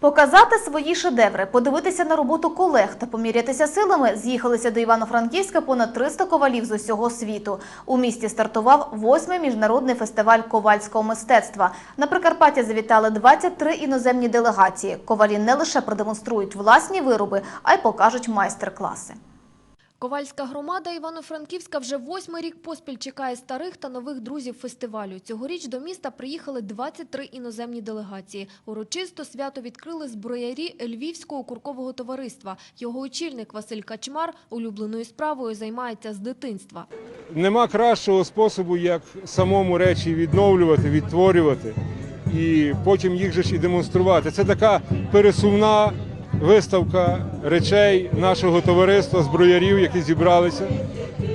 Показати свої шедеври, подивитися на роботу колег та помірятися силами з'їхалися до Івано-Франківська понад 300 ковалів з усього світу. У місті стартував восьмий міжнародний фестиваль ковальського мистецтва. На Прикарпаття завітали 23 іноземні делегації. Ковалі не лише продемонструють власні вироби, а й покажуть майстер-класи. Ковальська громада Івано-Франківська вже восьмий рік поспіль чекає старих та нових друзів фестивалю. Цьогоріч до міста приїхали 23 іноземні делегації. Урочисто свято відкрили зброярі Львівського куркового товариства. Його очільник Василь Качмар улюбленою справою займається з дитинства. Нема кращого способу, як самому речі відновлювати, відтворювати і потім їх же ж і демонструвати. Це така пересувна виставка речей нашого товариства, зброярів, які зібралися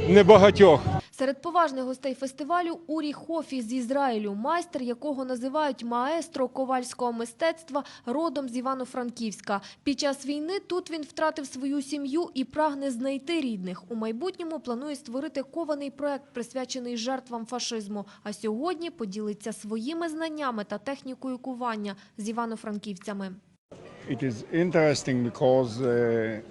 небагатьох. Серед поважних гостей фестивалю Урі Хофі з Ізраїлю, майстер, якого називають маестро ковальського мистецтва, родом з Івано-Франківська. Під час війни тут він втратив свою сім'ю і прагне знайти рідних. У майбутньому планує створити кований проект, присвячений жертвам фашизму. А сьогодні поділиться своїми знаннями та технікою кування з івано-франківцями. It is interesting because uh,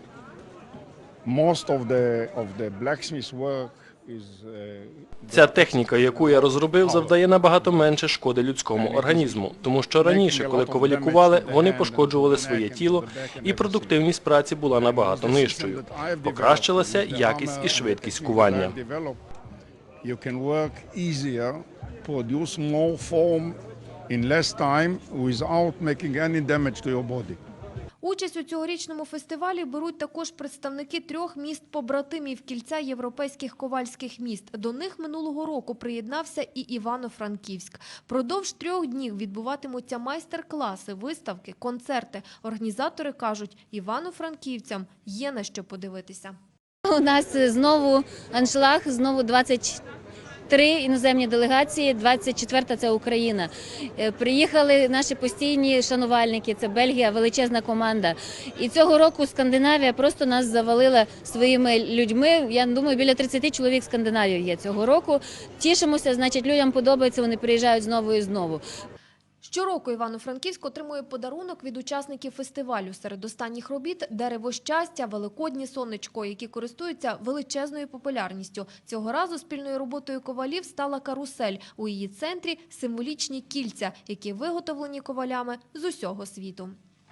most of the of the blacksmith work is uh, Ця техніка, яку я розробив, завдає набагато менше шкоди людському організму, тому що раніше, коли ковалі кували, вони пошкоджували своє тіло, і продуктивність праці була набагато нижчою. Покращилася якість і швидкість кування. In less time without making any damage to your body. Участь у цьогорічному фестивалі беруть також представники трьох міст-побратимів кільця європейських ковальських міст. До них минулого року приєднався і Івано-Франківськ. Продовж трьох днів відбуватимуться майстер-класи, виставки, концерти. Організатори кажуть, івано-франківцям є на що подивитися. У нас знову аншлаг, знову 23 іноземні делегації, 24 – це Україна. Е, Приїхали наші постійні шанувальники, це Бельгія, величезна команда. І цього року Скандинавія просто нас завалила своїми людьми. Я думаю, біля 30 чоловік Скандинавії є цього року. Тішимося, значить, людям подобається, вони приїжджають знову і знову. Щороку Івано-Франківськ отримує подарунок від учасників фестивалю. Серед останніх робіт – дерево щастя, великодні сонечко, які користуються величезною популярністю. Цього разу спільною роботою ковалів стала карусель. У її центрі – символічні кільця, які виготовлені ковалями з усього світу.